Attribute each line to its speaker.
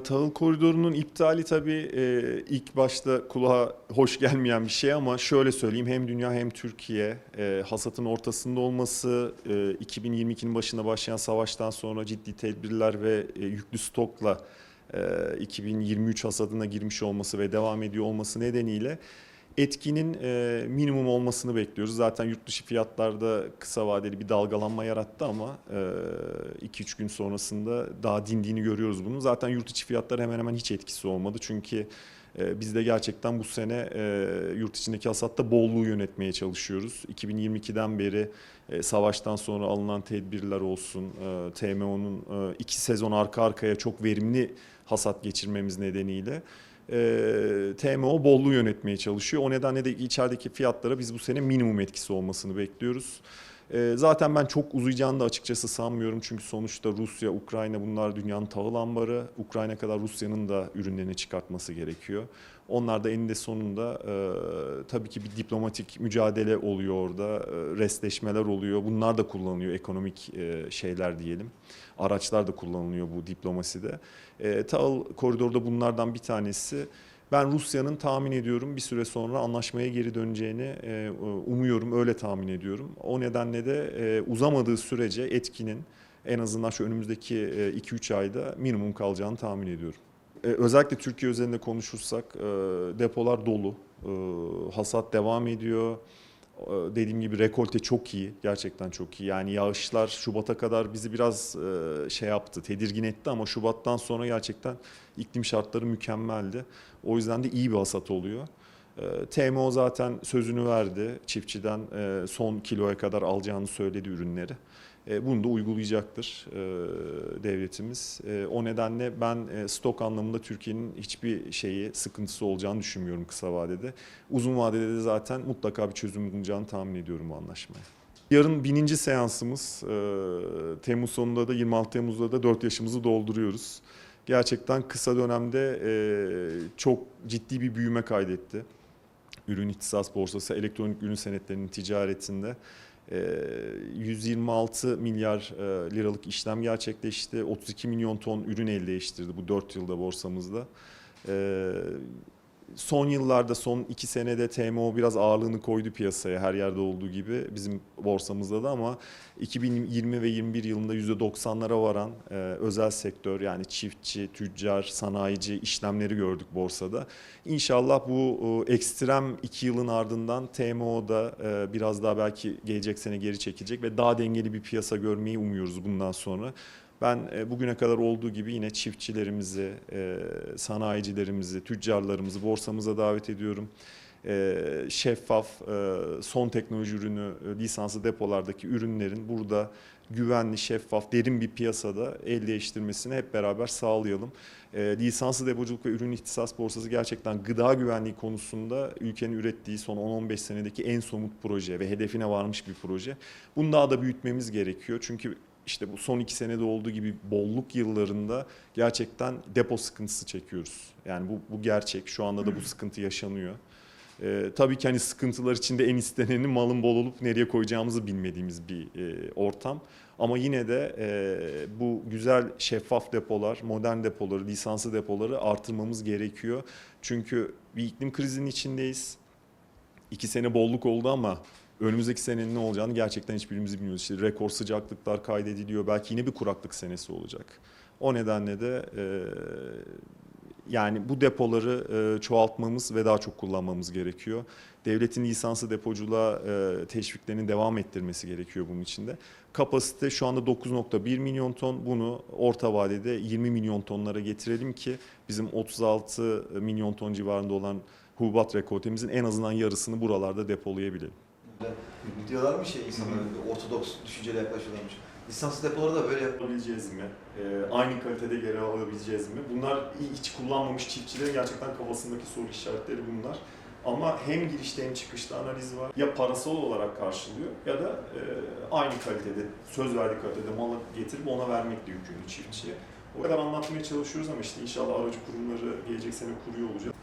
Speaker 1: Tahıl koridorunun iptali tabii e, ilk başta kulağa hoş gelmeyen bir şey ama şöyle söyleyeyim hem dünya hem Türkiye e, hasatın ortasında olması, e, 2022'nin başında başlayan savaştan sonra ciddi tedbirler ve e, yüklü stokla e, 2023 hasadına girmiş olması ve devam ediyor olması nedeniyle etkinin e, minimum olmasını bekliyoruz. Zaten yurt dışı fiyatlarda kısa vadeli bir dalgalanma yarattı ama 2-3 gün sonrasında daha dindiğini görüyoruz bunun. Zaten yurt içi fiyatlar hemen hemen hiç etkisi olmadı. Çünkü e, biz de gerçekten bu sene e, yurt içindeki hasatta bolluğu yönetmeye çalışıyoruz. 2022'den beri e, savaştan sonra alınan tedbirler olsun, e, TMO'nun e, iki sezon arka arkaya çok verimli hasat geçirmemiz nedeniyle e, TMO bolluğu yönetmeye çalışıyor. O nedenle de içerideki fiyatlara biz bu sene minimum etkisi olmasını bekliyoruz. E, zaten ben çok uzayacağını da açıkçası sanmıyorum. Çünkü sonuçta Rusya, Ukrayna bunlar dünyanın tahıl ambarı. Ukrayna kadar Rusya'nın da ürünlerini çıkartması gerekiyor. Onlar da eninde sonunda e, tabii ki bir diplomatik mücadele oluyor orada. E, restleşmeler oluyor. Bunlar da kullanılıyor ekonomik e, şeyler diyelim. Araçlar da kullanılıyor bu diplomaside. E, tahıl koridorda bunlardan bir tanesi. Ben Rusya'nın tahmin ediyorum bir süre sonra anlaşmaya geri döneceğini e, umuyorum, öyle tahmin ediyorum. O nedenle de e, uzamadığı sürece etkinin en azından şu önümüzdeki e, 2-3 ayda minimum kalacağını tahmin ediyorum. E, özellikle Türkiye özelinde konuşursak e, depolar dolu, e, hasat devam ediyor. Dediğim gibi rekolte çok iyi, gerçekten çok iyi. Yani yağışlar Şubat'a kadar bizi biraz e, şey yaptı, tedirgin etti ama Şubat'tan sonra gerçekten iklim şartları mükemmeldi. O yüzden de iyi bir hasat oluyor. E, TMO zaten sözünü verdi çiftçiden e, son kiloya kadar alacağını söyledi ürünleri. E, Bunu da uygulayacaktır e, devletimiz. O nedenle ben stok anlamında Türkiye'nin hiçbir şeyi sıkıntısı olacağını düşünmüyorum kısa vadede. Uzun vadede de zaten mutlaka bir çözüm bulunacağını tahmin ediyorum bu anlaşmaya. Yarın bininci seansımız. Temmuz sonunda da 26 Temmuz'da da 4 yaşımızı dolduruyoruz. Gerçekten kısa dönemde çok ciddi bir büyüme kaydetti. Ürün ihtisas borsası, elektronik ürün senetlerinin ticaretinde. E, 126 milyar e, liralık işlem gerçekleşti. 32 milyon ton ürün el değiştirdi bu 4 yılda borsamızda. Son yıllarda, son iki senede TMO biraz ağırlığını koydu piyasaya her yerde olduğu gibi bizim borsamızda da ama 2020 ve 21 yılında %90'lara varan e, özel sektör yani çiftçi, tüccar, sanayici işlemleri gördük borsada. İnşallah bu e, ekstrem iki yılın ardından TMO'da e, biraz daha belki gelecek sene geri çekecek ve daha dengeli bir piyasa görmeyi umuyoruz bundan sonra. Ben e, bugüne kadar olduğu gibi yine çiftçilerimizi, e, sanayicilerimizi, tüccarlarımızı borsamıza davet ediyorum. E, Şeffaf, son teknoloji ürünü, lisanslı depolardaki ürünlerin burada güvenli, şeffaf, derin bir piyasada el değiştirmesini hep beraber sağlayalım. Lisanslı depoculuk ve ürün ihtisas borsası gerçekten gıda güvenliği konusunda ülkenin ürettiği son 10-15 senedeki en somut proje ve hedefine varmış bir proje. Bunu daha da büyütmemiz gerekiyor. Çünkü işte bu son iki senede olduğu gibi bolluk yıllarında gerçekten depo sıkıntısı çekiyoruz. Yani bu, bu gerçek. Şu anda da bu sıkıntı yaşanıyor. Ee, tabii ki hani sıkıntılar içinde en isteneni malın bol olup nereye koyacağımızı bilmediğimiz bir e, ortam. Ama yine de e, bu güzel şeffaf depolar, modern depoları, lisanslı depoları artırmamız gerekiyor. Çünkü bir iklim krizinin içindeyiz. İki sene bolluk oldu ama önümüzdeki senenin ne olacağını gerçekten hiçbirimiz bilmiyoruz. İşte rekor sıcaklıklar kaydediliyor. Belki yine bir kuraklık senesi olacak. O nedenle de e, yani bu depoları e, çoğaltmamız ve daha çok kullanmamız gerekiyor. Devletin lisanslı depoculuğa e, teşviklerinin devam ettirmesi gerekiyor bunun içinde. Kapasite şu anda 9.1 milyon ton. Bunu orta vadede 20 milyon tonlara getirelim ki bizim 36 milyon ton civarında olan hububat rekoltemizin en azından yarısını buralarda depolayabilelim.
Speaker 2: Diyorlar mı şey insanlar ortodoks düşünceyle yaklaşıyorlarmış. Lisanslı depoları da böyle
Speaker 1: Alabileceğiz mi? Ee, aynı kalitede geri alabileceğiz mi? Bunlar hiç kullanmamış çiftçilerin gerçekten kafasındaki soru işaretleri bunlar. Ama hem girişte hem çıkışta analiz var. Ya parasal olarak karşılıyor ya da e, aynı kalitede, söz verdiği kalitede malı getirip ona vermekle yükümlü çiftçiye. O kadar anlatmaya çalışıyoruz ama işte inşallah aracı kurumları gelecek sene kuruyor olacak.